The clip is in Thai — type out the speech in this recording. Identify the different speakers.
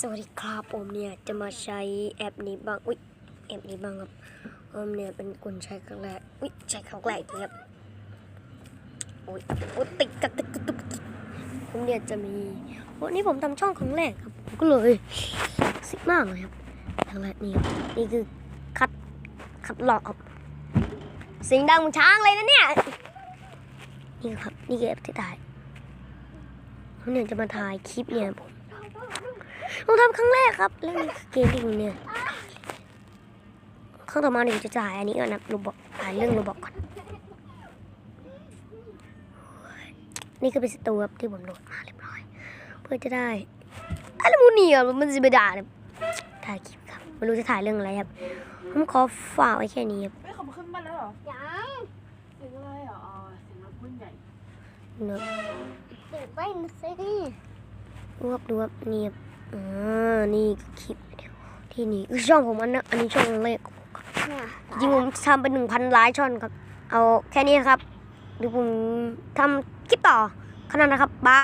Speaker 1: สวัสดีครับผมเนี่ยจะมาใช้แอปนี้บ้าง อุ้ยแอปนี้บ้างครับผมเนี่ยเป็นคนใช้ครั้งแรก อุ้ยใช้ครั้งแรกจริงครับ อุ้ยอุ้ยติดกระติกกระตุกผมเนี่ยจะมีวันนี้ผมทำช่องครั้งแรกครับผมก็เลยสิมากเลยครับครั้งแรกนี่ครับนี่คือคัดคัดหลอกครับเสียงดังเหมือนช้างเลยนะเนี่ย นี่ครับนี่คือแอปที่ถ่ายผมเนี่ยจะมาถ่ายคลิปเนี่ยผม ผมทำครั้งแรกครับเล่นเกมดิ่งเนี่ยข้างต่อมาหนึ่งจะจ่ายอันนี้ก่อนนะรูบอกถ่ายเรื่องรูบอกก่อน นี่คือเป็นสตูครับที่ผมโหลดมาเรียบร้อย เพื่อจะได้อะไรมูนี่อะมันจะไปด่าเนี่ยถ่ายคลิปครับไม่รู้จะถ่ายเรื่องอะไรครับผมขอฝากไว้แค่นี้ครับ
Speaker 2: ไม่เขามาขึ้นบ้านแล้วเหรอ
Speaker 3: ยัง
Speaker 2: เสียงอะไรเหรออ๋อเสียงรถพุ่นใหญ่
Speaker 1: เนอะ
Speaker 3: ตื่นเต้นสิ
Speaker 1: ดูครับดูครับนี่ครับ อ่านี่คือคลิปที่นี่คือช่องผมอันนะอันนี้ช่องแรกของผมครับ
Speaker 3: เนี่ย
Speaker 1: จริงๆผมทำเป็นหนึ่งพันล้านช่อนครับ เอาแค่นี้ครับเดี๋ยวผมทำคลิปต่อขนาดนะครับบาย